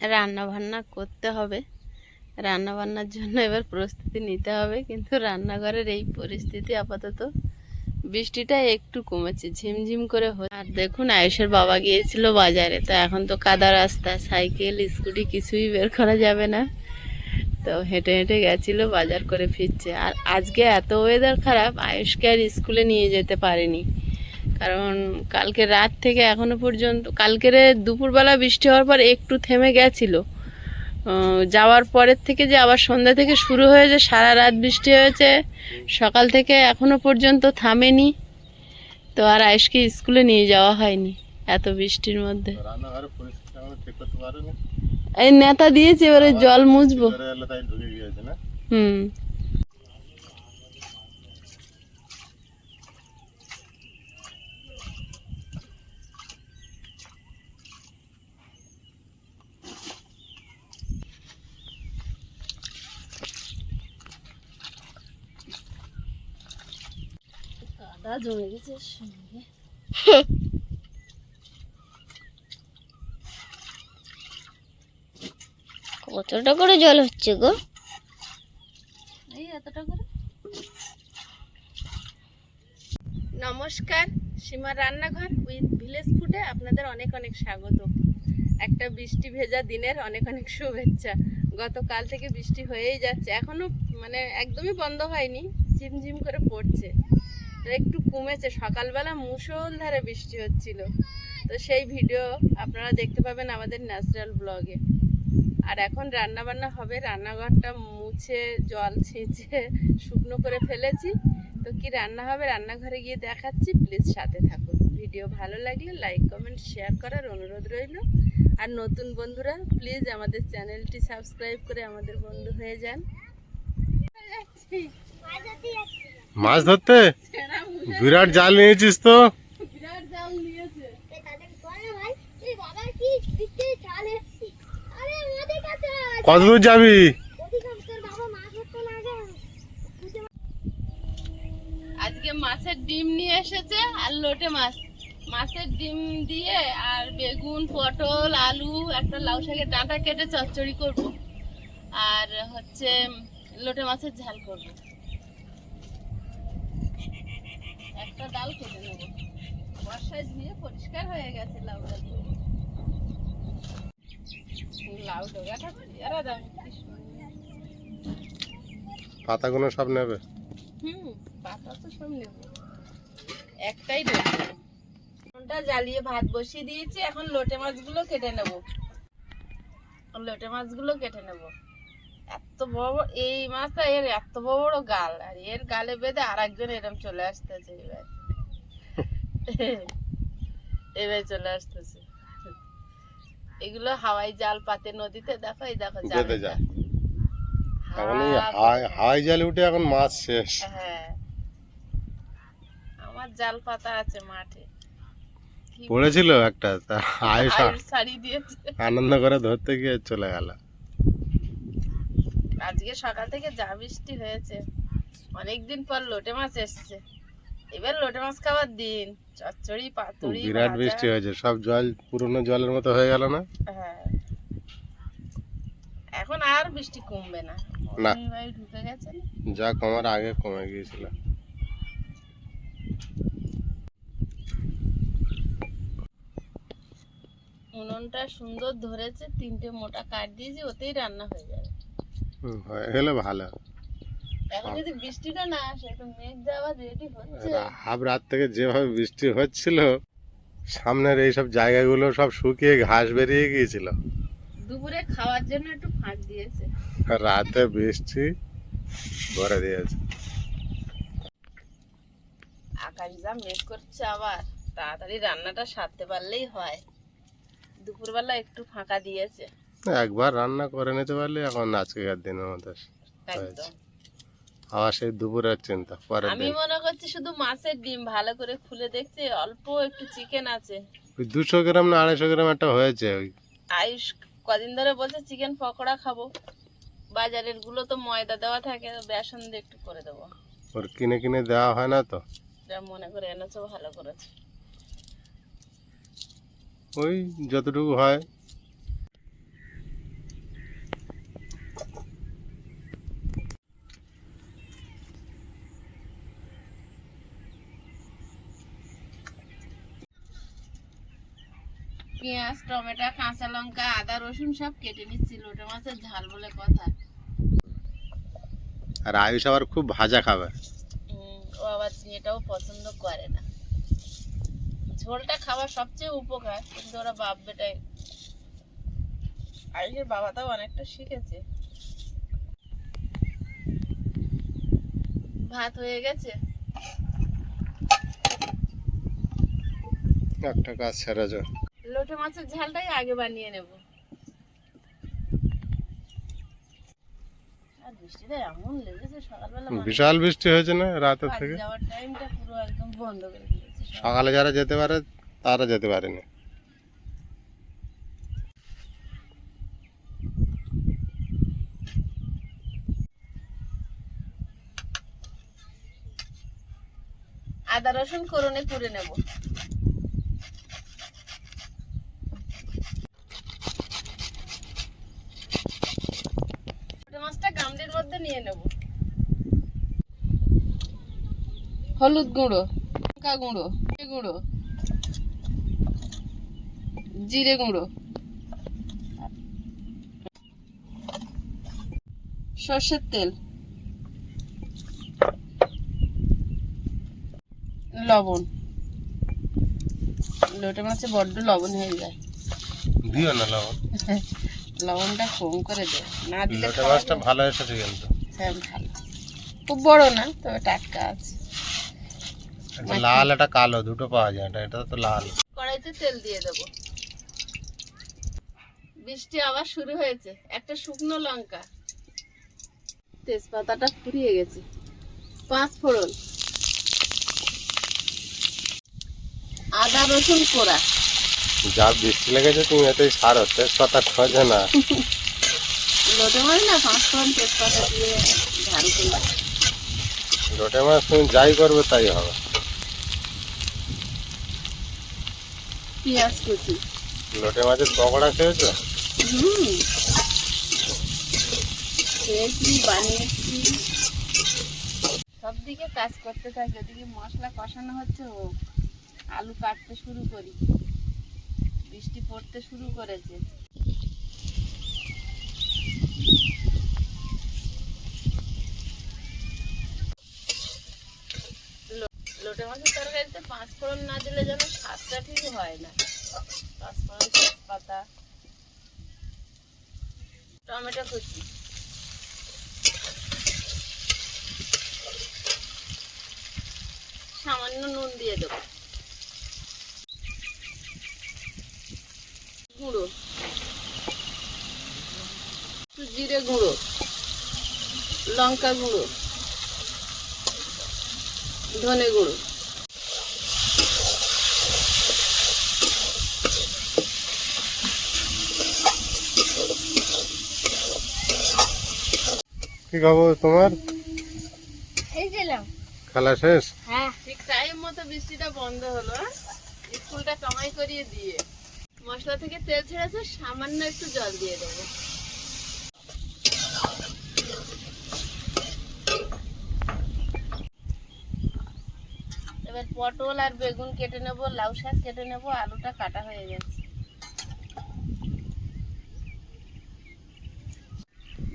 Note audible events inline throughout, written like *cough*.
রান্না বান্না করতে হবে। রান্না বান্নার জন্য এবার প্রস্তুতি নিতে হবে। কিন্তু রান্নাঘরের এই পরিস্থিতি আপাতত বৃষ্টিটা একটু কমেছে, ঝিমঝিম করে হচ্ছে। আর দেখুন, আয়ুষের বাবা গিয়েছিল বাজারে। তো এখন তো কাদা রাস্তা, সাইকেল, স্কুটি কিছুই বের করা যাবে না। তো হেঁটে হেঁটে গেছিল বাজার করে ফিরছে। আর আজকে এত ওয়েদার খারাপ, আয়ুষকে আর স্কুলে নিয়ে যেতে পারেনি। কারণ কালকে রাত থেকে এখনও পর্যন্ত কালকের দুপুরবেলা বৃষ্টি হওয়ার পর একটু থেমে গেছিল। যাওয়ার পরের থেকে যে আবার সন্ধ্যা থেকে শুরু হয়েছে সারা রাত বৃষ্টি হয়েছে সকাল থেকে এখনও পর্যন্ত থামেনি। তো আর আয়ুষকে স্কুলে নিয়ে যাওয়া হয়নি এত বৃষ্টির মধ্যে। এই নেতা দিয়েছে এবারে জল মুছবো। হুম। কাদা জমে গেছে সঙ্গে কতটা করে জল হচ্ছে গো? এই এতটা করে? নমস্কার সীমা রান্নাঘর উইথ ভিলেজ ফুডে আপনাদের অনেক অনেক স্বাগত। একটা বৃষ্টি ভেজা দিনের অনেক অনেক শুভেচ্ছা। গতকাল থেকে বৃষ্টি হয়েই যাচ্ছে এখনও মানে একদমই বন্ধ হয়নি ঝিমঝিম করে পড়ছে। একটু কমেছে। সকালবেলা মুষলধারে বৃষ্টি হচ্ছিল। তো সেই ভিডিও আপনারা দেখতে পাবেন আমাদের ন্যাচারাল ব্লগে। আর এখন রান্না বান্না হবে। রান্নাঘরটা মুছে, জল ছিঁচে, শুকনো করে ফেলেছি। তো কি রান্না হবে রান্নাঘরে গিয়ে দেখাচ্ছি। প্লিজ সাথে থাকুন। ভিডিও ভালো লাগলে লাইক, কমেন্ট, শেয়ার করার অনুরোধ রইল। আর নতুন বন্ধুরা, প্লিজ আমাদের চ্যানেলটি সাবস্ক্রাইব করে আমাদের বন্ধু হয়ে যান। মাছ ধরতে? বিরাট জাল নিয়েছিস তো। কত দূর যাবি? আজকে মাছের ডিম নিয়ে এসেছে আর লোটে মাছ। মাছের ডিম দিয়ে আর বেগুন পটল আলু একটা লাউ শাকের ডাঁটা কেটে চচ্চড়ি করব। আর হচ্ছে লোটে মাছের ঝাল করব। একটা ডাল কেটে নেব। বর্ষায় ধুয়ে পরিষ্কার হয়ে গেছে দিয়ে। লাউ ডোগাটা দাম পাতাগুলো সব নেবে? হুম পাতা তো সব নেব। একটাই রয়েছে ফোনটা জ্বালিয়ে ভাত বসিয়ে দিয়েছি এখন লোটে মাছগুলো কেটে নেব। লোটে মাছগুলো কেটে নেব। এত বড় বড় এই মাছটা এর এত বড় বড় গাল। আর এর গালে বেঁধে আর একজন এরম চলে আসতেছে এবার। এবার চলে আসতেছে। এগুলো হাওয়াই জাল পাতে নদীতে দেখো এই দেখো জাল। যায়। হাওয়াই হাওয়াই জালে উঠে এখন মাছ শেষ। হ্যাঁ। আমার জাল পাতা আছে মাঠে। পড়েছিল একটা আয়ুষ দিয়েছে। আনন্দ করে ধরতে গিয়ে চলে গেল। আজকে সকাল থেকে যা বৃষ্টি হয়েছে অনেকদিন পর লোটে মাছ এসছে। এবার লোটে মাছ খাওয়ার দিন চচ্চড়ি পাতুড়ি বিরাট বৃষ্টি হয়েছে সব জল পুরনো জলের মতো হয়ে গেল না? হ্যাঁ। এখন আর বৃষ্টি কমবে না। না। ঢুকে গেছে না? যা কমার আগে কমে গিয়েছিল। উনুনটা সুন্দর ধরেছে তিনটে মোটা কাঠ দিয়েছি ওতেই রান্না হয়ে যাবে। হয়ে ভালো এখন যদি বৃষ্টিটা না আসে তো মেঘ যাওয়া হচ্ছে। হাফ রাত থেকে যেভাবে বৃষ্টি হচ্ছিল সামনের এইসব জায়গাগুলো সব শুকিয়ে ঘাস বেরিয়ে গিয়েছিল। দুপুরে খাওয়ার জন্য একটু ফাঁক দিয়েছে। রাতে বৃষ্টি ভরে দিয়েছে। আকাশ যা মেঘ করছে আবার তাড়াতাড়ি রান্নাটা সারতে পারলেই হয়। দুপুরবেলা একটু ফাঁকা দিয়েছে। একবার রান্না করে নিতে পারলে এখন আজকের দিনের মতো আবার সেই দুপুরের চিন্তা পরের আমি মনে করছি শুধু মাছের ডিম ভালো করে খুলে দেখছি অল্প একটু চিকেন আছে। ওই দুশো গ্রাম না আড়াইশো গ্রাম একটা হয়েছে ওই। আয়ুষ কদিন ধরে বলছে চিকেন পকোড়া খাব। বাজারেরগুলো তো ময়দা দেওয়া থাকে বেসন দিয়ে একটু করে দেবো। ওর কিনে কিনে দেওয়া হয় না তো? যা মনে করে এনেছো ভালো করেছে। ওই যতটুকু হয়। পেঁয়াজ টমেটো কাঁচা লঙ্কা আদা রসুন সব কেটে নিচ্ছি লোটে মাছের ঝাল বলে কথা। আর আয়ুষ আবার খুব ভাজা খাবে। ও আবার চিনিটাও পছন্দ করে না। ঝোলটা খাওয়া সবচেয়ে উপকার কিন্তু ওরা বাপ বেটাই আইসের বাবাটাও অনেকটা শিখেছে। ভাত হয়ে গেছে? একটা কাজ সেরে যাও লোটে মাছের ঝালটাই আগে বানিয়ে নেব। বিশাল বৃষ্টি হয়েছে না রাতের থেকে? যাওয়ার টাইমটা পুরো একদম বন্ধ করে দিয়েছে সকালে যারা যেতে পারে তারা যেতে পারেনি। আদা রসুন করনে করে নেব ছোট মাছটা গামলির মধ্যে নিয়ে নেব। হলুদ গুঁড়ো লঙ্কা গুঁড়ো গুঁড়ো জিরে গুঁড়ো। সর্ষের তেল লবণ। লোটে মাছে বড্ড লবণ হয়ে যায়। দিও না লবণ। *laughs* লবণটা কম করে দে না দিলে লোটে মাছটা ভালো এসেছে কিন্তু। হ্যাঁ ভালো। খুব বড় না তবে টাটকা আছে। লাল একটা কালো দুটো পাওয়া যায় এটা এটা তো লাল। কড়াইতে তেল দিয়ে দেবো। বৃষ্টি আবার শুরু হয়েছে একটা শুকনো লঙ্কা। তেজপাতাটা ফুরিয়ে গেছে। পাঁচ ফোড়ন। আদা রসুন কোড়া। যা বৃষ্টি লেগেছে তুমি এতেই সারো তেজপাতা খোঁজে না। *laughs* লোটে মাছ না পাঁচ ফোড়ন তেজপাতা দিয়ে ঝাল করলাম লোটে মাছ তুমি যাই করবে তাই হবে। পেঁয়াজ কুচি। লোটে মাছের পকোড়া খেয়েছো? হুম। খেয়েছি বানিয়েছি। সব দিকে কাজ করতে থাকি ওদিকে মশলা কষানো হচ্ছে ও আলু কাটতে শুরু করি। বৃষ্টি পড়তে শুরু করেছে। না দিলে যেন ঠিক হয় না। টমেটো কুচি। সামান্য নুন দিয়ে দেবো। গুঁড়ো। জিরে গুঁড়ো। লঙ্কা গুঁড়ো। ধনে গুঁড়ো। কি খবর তোমার? খেলা শেষ? হ্যাঁ। ঠিক টাইম মতো বৃষ্টিটা বন্ধ হলো হ্যাঁ? স্কুলটা কামাই করিয়ে দিয়ে। মশলা থেকে তেল ছেড়েছে সামান্য একটু জল দিয়ে দেবো। এবার পটল আর বেগুন কেটে নেব লাউ শাক কেটে নেব আলুটা কাটা হয়ে গেছে।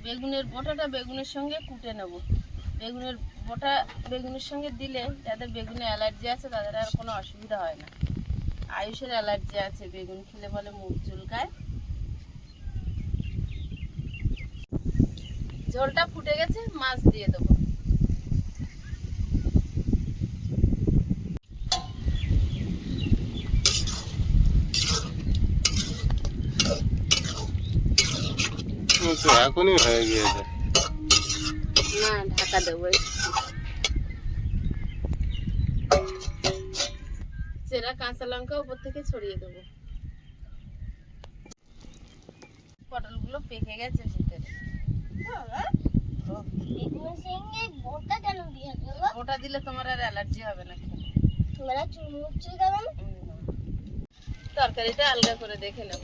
বেগুনের বোটাটা বেগুনের সঙ্গে কুটে নেব। বেগুনের বোটা বেগুনের সঙ্গে দিলে যাদের বেগুনে অ্যালার্জি আছে, তাদের আর কোনো অসুবিধা হয় না। আয়ুষের অ্যালার্জি আছে, বেগুন খেলে বলে মুখ চুলকায়। ঝোলটা ফুটে গেছে, মাছ দিয়ে দেবো ও তো এখনই হয়ে গিয়েছে। না ঢাকা দেবো। চেরা কাঁচা লঙ্কা উপর থেকে ছড়িয়ে দেবো। পটলগুলো পেকে গেছে ভিতরে। ওটা দিলে তোমার আর অ্যালার্জি হবে না। তোমরা তরকারিটা আলগা করে দেখে নেব।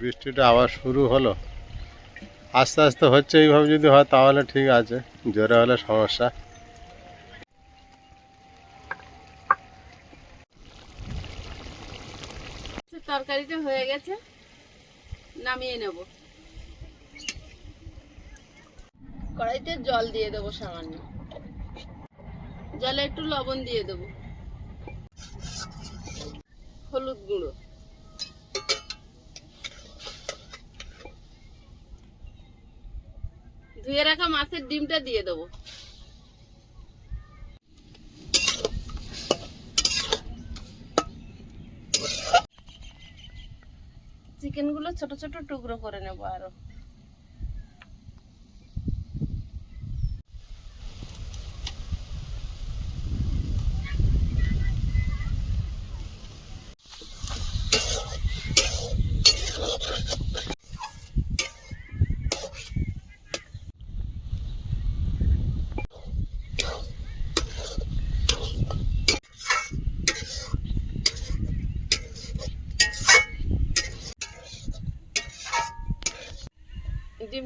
বৃষ্টিটা আবার শুরু হলো। আস্তে আস্তে হচ্ছে এইভাবে যদি হয় তাহলে ঠিক আছে, জোরে হলে সমস্যা। তরকারিটা হয়ে গেছে, নামিয়ে নেব। কড়াইতে জল দিয়ে দেবো সামান্য। জলে একটু লবণ দিয়ে দেবো। হলুদ গুঁড়ো। ধুয়ে রাখা মাছের ডিমটা দিয়ে দেবো। চিকেনগুলো ছোট ছোট টুকরো করে নেব আরও।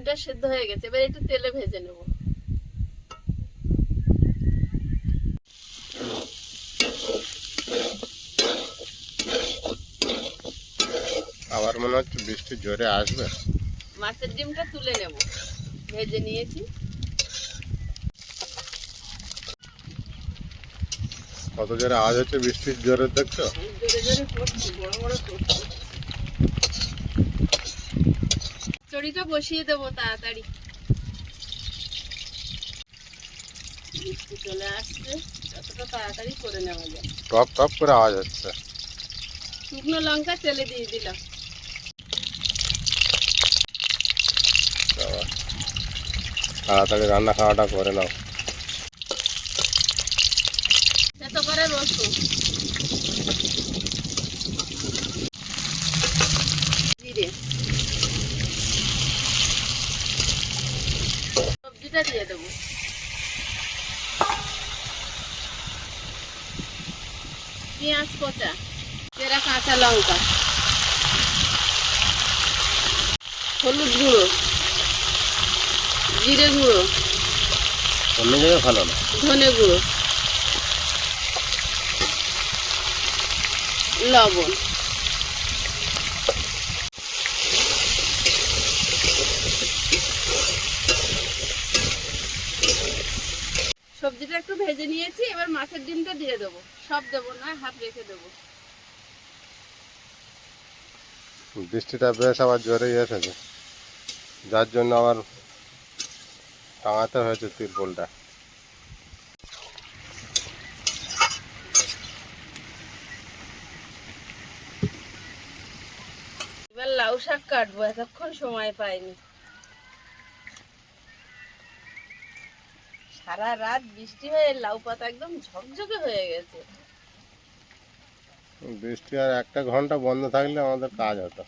ডিমটা সেদ্ধ হয়ে গেছে এবার একটু তেলে ভেজে নেব। আবার মনে হচ্ছে বৃষ্টি জোরে আসবে। মাছের ডিমটা তুলে নেব ভেজে নিয়েছি। কত জোরে আওয়াজ হচ্ছে বৃষ্টির জোরে দেখছ? জোরে জোরে পড়ছে বড় বড় পড়ছে চড়িটা বসিয়ে দেবো তাড়াতাড়ি। চলে আসছে যতটা তাড়াতাড়ি করে নেওয়া যায়। টপ টপ করে আওয়াজ হচ্ছে। শুকনো লঙ্কা তেলে দিয়ে দিলাম। তাড়াতাড়ি রান্না খাওয়াটা করে নাও এত করে রসুন জিরে সবজিটা দিয়ে দেবো পেঁয়াজ কচা চেরা কাঁচা লঙ্কা হলুদ গুঁড়ো জিরে গুঁড়ো জায়গায় ভালো না। ধনে গুঁড়ো লবণ। সবজিটা একটু ভেজে নিয়েছি এবার মাছের ডিমটা দিয়ে দেবো। সব দেবো না হাত রেখে দেবো। বৃষ্টিটা বেশ আবার জোরেই এসেছে। যার জন্য আবার টাঙাতে হয়েছে তিরপলটা এবার লাউ শাক কাটবো এতক্ষণ সময় পাইনি। সারা রাত বৃষ্টি হয়ে লাউ পাতা একদম ঝকঝকে হয়ে গেছে। বৃষ্টি আর একটা ঘণ্টা বন্ধ থাকলে আমাদের কাজ হতো।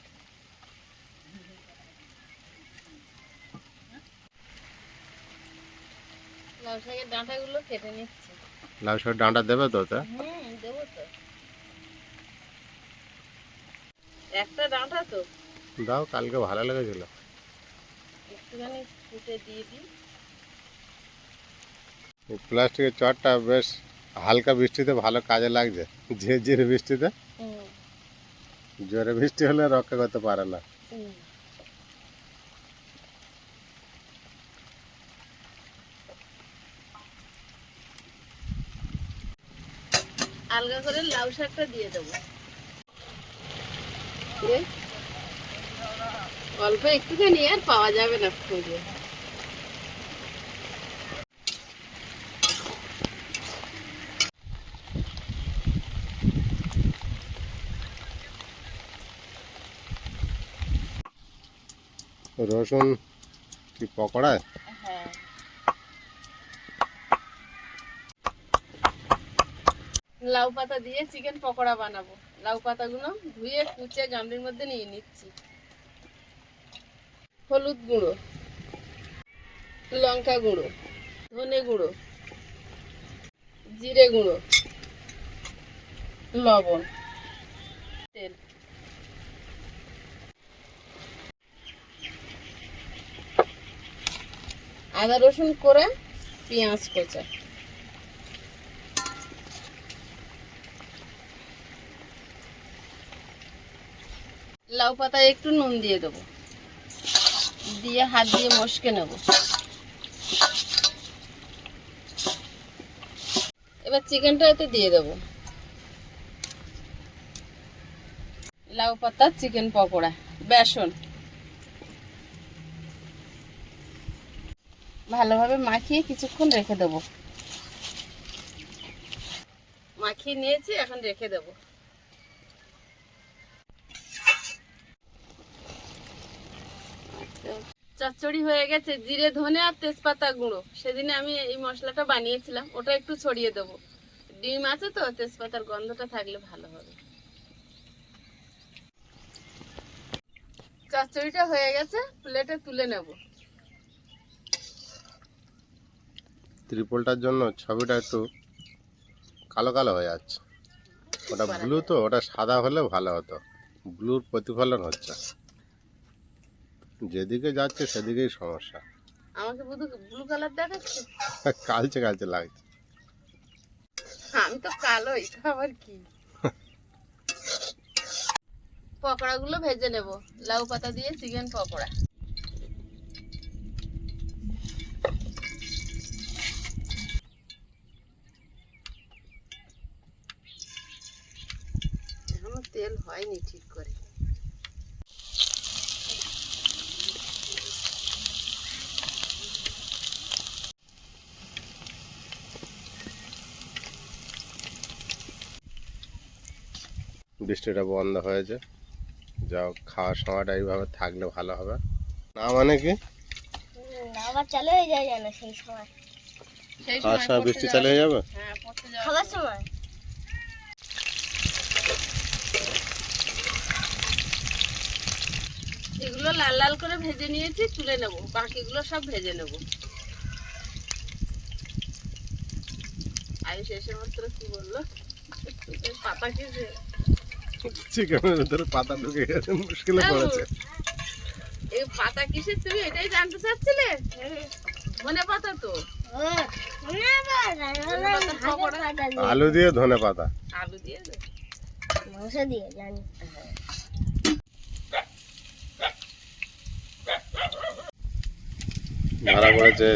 লাউ শাকের ডাঁটাগুলো কেটে নিচ্ছি। লাউ শাকের ডাঁটা দেবে তো হুম দেবো তো। একটা ডাঁটা তো। দাও কালকে ভালো লেগেছিল। একটুখানি ফুটে দিয়ে দিই। এই প্লাস্টিকের চটটা বেশ হালকা বৃষ্টিতে ভালো কাজে লাগছে ঝিরঝির বৃষ্টিতে। জোরে বৃষ্টি হলে রক্ষা করতে পারে না। আলগা করে লাউ শাকটা দিয়ে দেবো। অল্প একটুখানি আর পাওয়া যাবে না খুঁজে। রসুন কি পকোড়ায়? হ্যাঁ। লাউ পাতা দিয়ে চিকেন পকোড়া বানাবো। লাউ পাতাগুলো ধুয়ে কুচে গামলির মধ্যে নিয়ে নিচ্ছি। হলুদ গুঁড়ো, লঙ্কা গুঁড়ো, ধনে গুঁড়ো, জিরে গুঁড়ো, লবণ, তেল। আদা রসুন করে পেঁয়াজ কোচা। লাউ পাতায় একটু নুন দিয়ে দেবো। দিয়ে হাত দিয়ে মশকে নেব। এবার চিকেনটা এতে দিয়ে দেবো। লাউ পাতা, চিকেন পকোড়া, বেসন। ভালোভাবে মাখিয়ে কিছুক্ষণ রেখে দেবো। মাখিয়ে নিয়েছি, এখন রেখে দেবো। চচ্চড়ি হয়ে গেছে জিরে ধনে আর তেজপাতা গুঁড়ো। সেদিনে আমি এই মশলাটা বানিয়েছিলাম ওটা একটু ছড়িয়ে দেবো। ডিম আছে তো তেজপাতার গন্ধটা থাকলে ভালো হবে। চচ্চড়িটা হয়ে গেছে প্লেটে তুলে নেব। ত্রিপলটার জন্য ছবিটা একটু কালো কালো হয়ে যাচ্ছে। ওটা ব্লু তো ওটা সাদা হলে ভালো হতো। ব্লুর প্রতিফলন হচ্ছে। যেদিকে যাচ্ছে সেদিকেই সমস্যা। আমাকে বুধু ব্লু কালার দেখাচ্ছে? কালচে কালচে লাগছে। আমি তো কালোই আবার কি? পকোড়াগুলো ভেজে নেব। লাউ পাতা দিয়ে চিকেন পকোড়া। তেল হয়নি ঠিক করে। বৃষ্টিটা বন্ধ হয়েছে। যাও খাওয়ার সময়টা এইভাবে থাকলে ভালো হবে। না মানে কি? আবার চালু হয়ে যায় যেন সেই সময়। খাওয়ার সময় বৃষ্টি চালু হয়ে যাবে। হ্যাঁ সময়? এগুলো লাল লাল করে ভেজে নিয়েছি তুলে নেব। বাকিগুলো সব ভেজে নেব। আয়ুষ এসে মাত্র কি বলল? পাতা কিসে চিকেনের ভিতরে পাতা ঢুকে গেছে মুশকিলে পড়েছে। এই পাতা কিসের তুমি? এটাই জানতে চাচ্ছিলে? ধনে পাতা তো। আলু দিয়ে ধনে পাতা। আলু দিয়ে। মাংস দিয়ে জানি। ধরা পড়েছে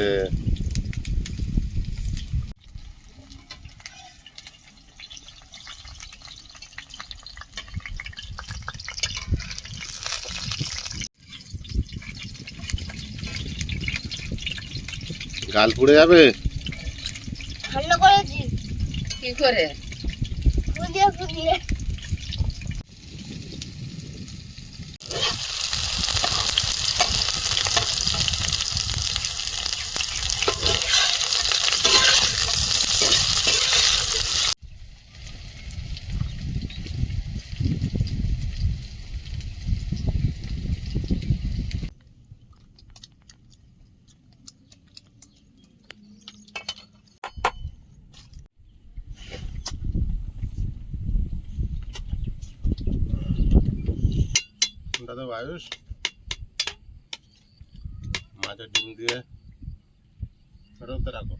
গাল পুড়ে যাবে? ভালো করেছি কি করে? ফুলিয়ে ফুদিয়ে আয়ুষ মাছের ডিম দিয়ে ফেরত রাখো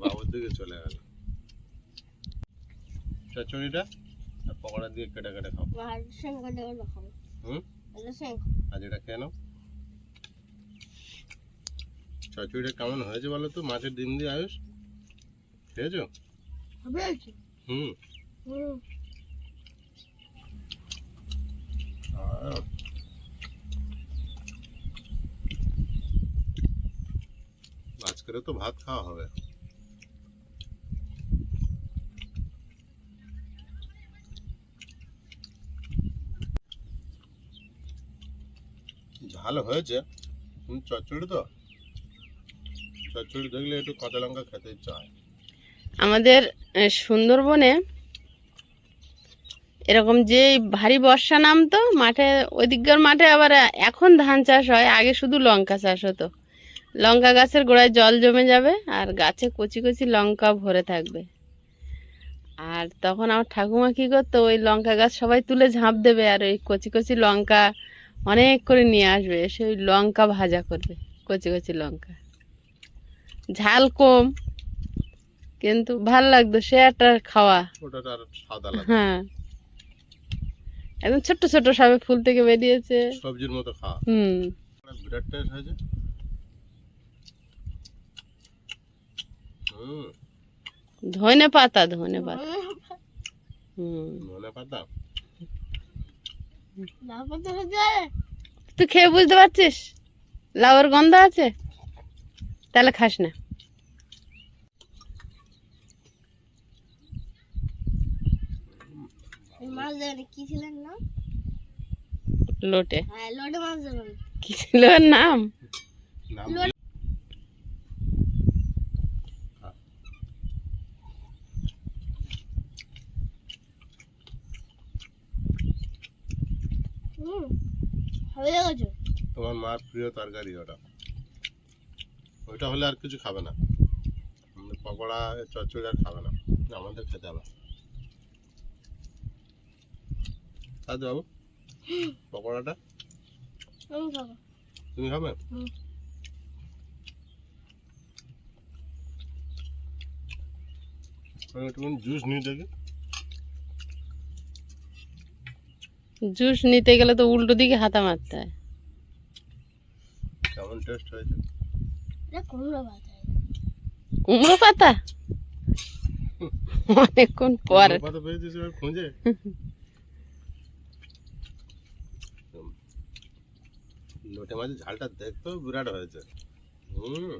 বাবুর দিকে চলে গেল চচ্চড়িটা আর পকোড়া দিয়ে কেটে কেটে খাব হুম আজ এটা কেন চচ্চড়িটা কেমন হয়েছে বলো তো মাছের ডিম দিয়ে আয়ুষ হবে হুম। হুম। তো ভাত খাওয়া হবে। ঝাল হয়েছে। চচ্চড়ি তো? চচ্চড়ি দেখলে একটু কাঁচা লঙ্কা খেতে হয়। আমাদের সুন্দরবনে এরকম যে ভারী বর্ষা নামতো, মাঠে, ওইদিককার মাঠে আবার এখন ধান চাষ হয়, আগে শুধু লঙ্কা চাষ হতো। লঙ্কা গাছের গোড়ায় জল জমে যাবে আর গাছে কচি কচি লঙ্কা ভরে থাকবে। আর তখন আমার ঠাকুমা কি করতো, ওই লঙ্কা গাছ সবাই তুলে ঝাঁপ দেবে আর ওই কচি কচি লঙ্কা অনেক করে নিয়ে আসবে, এসে ওই লঙ্কা ভাজা করবে, কচি কচি লঙ্কা। ঝাল কম কিন্তু ভালো লাগতো সে একটা খাওয়া। ওটা তো আর সাদা লাগে হ্যাঁ। একদম ছোট্ট ছোট্ট সবে ফুল থেকে বেরিয়েছে। সবজির মতো খাওয়া। হুম। বিরাট টেস্ট হয়েছে। হুম ধনে পাতা ধনে পাতা। হুম। ধনে পাতা? হয়ে তুই খেয়ে বুঝতে পারছিস? লাউর গন্ধ আছে? তাহলে খাস না। মাছ দেবেন কি ছিলেন না লোটে। হ্যাঁ লোটে মাছ দেবেন কি ছিল নাম? তোমার মার প্রিয় তরকারি ওটা। ওইটা হলে আর কিছু খাবে না। পকোড়া চচ্চড়ি আর খাবে না। আমাদের খেতে হবে। বাবু পকোড়াটা? আমি খাব। তুমি খাবে? জুস নিয়ে দেখি। জুস নিতে গেলে তো উল্টো দিকে হাতা মারতে হয়। কেমন টেস্ট হয়েছে? এটা কুমড়ো ভাজা কুমড়ো পাতা? অনেকক্ষণ পর। কত পেয়েছিস খুঁজে? লোটে মাছের ঝালটা দেখতেও বিরাট হয়েছে। হুম।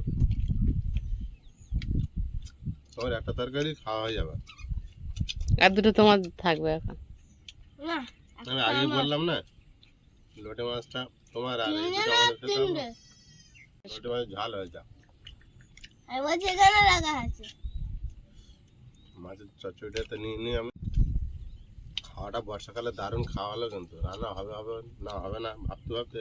তোমার একটা তরকারি খাওয়া হয়ে যাবে। আর দুটো তোমার থাকবে এখন। না আমি আগে বললাম না লোটে মাছটা তোমার আর এই দুটো খেতে হবে। লোটে মাছ ঝাল হয়েছে আমি বলছি এখানে রাখা আছে। মাছের চচ্চড়িটা তো নিয়ে নিয়ে আমি খাওয়াটা বর্ষাকালে দারুণ খাওয়া হলো কিন্তু। রান্না হবে হবে না হবে না ভাবতে ভাবতে